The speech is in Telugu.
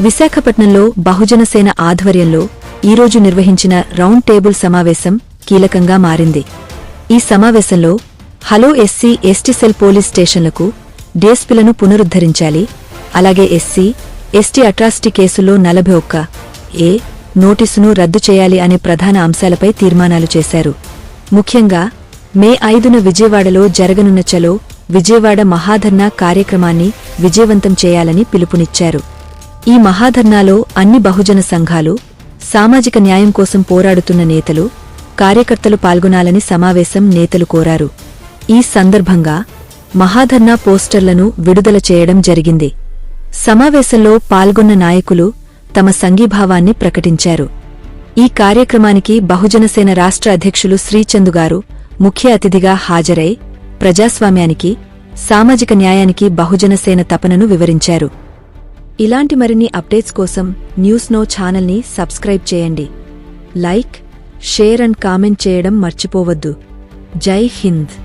విశాఖపట్నంలో బహుజనసేన ఆధ్వర్యంలో ఈరోజు నిర్వహించిన రౌండ్ టేబుల్ సమావేశం కీలకంగా మారింది. ఈ సమావేశంలో hello SC ST cell police స్టేషన్లకు డిఎస్పీలను పునరుద్ధరించాలి. అలాగే ఎస్సీ ఎస్టీ అట్రాసిటీ కేసుల్లో నలభై ఒక్క ఏ నోటీసును రద్దు చేయాలి అనే ప్రధాన అంశాలపై తీర్మానాలు చేశారు. ముఖ్యంగా మే ఐదున విజయవాడలో జరగనున్న చలో విజయవాడ మహాధర్నా కార్యక్రమాన్ని విజయవంతం చేయాలని పిలుపునిచ్చారు. ఈ మహాధర్నాలో అన్ని బహుజన సంఘాలు సామాజిక న్యాయం కోసం పోరాడుతున్న నేతలు కార్యకర్తలు పాల్గొనాలని సమావేశం నేతలు కోరారు. ఈ సందర్భంగా మహాధర్నా పోస్టర్లను విడుదల చేయడం జరిగింది. సమావేశంలో పాల్గొన్న నాయకులు తమ సంఘీభావాన్ని ప్రకటించారు. ఈ కార్యక్రమానికి బహుజనసేన రాష్ట్ర అధ్యక్షులు శ్రీచందు గారు ముఖ్య అతిథిగా హాజరై ప్రజాస్వామ్యానికి సామాజిక న్యాయానికి బహుజనసేన తపనను వివరించారు. ఇలాంటి మరిన్ని అప్డేట్స్ కోసం న్యూస్ నో ఛానల్ని సబ్స్క్రైబ్ చేయండి. లైక్ షేర్ అండ్ కామెంట్ చేయడం మర్చిపోవద్దు. జై హింద్.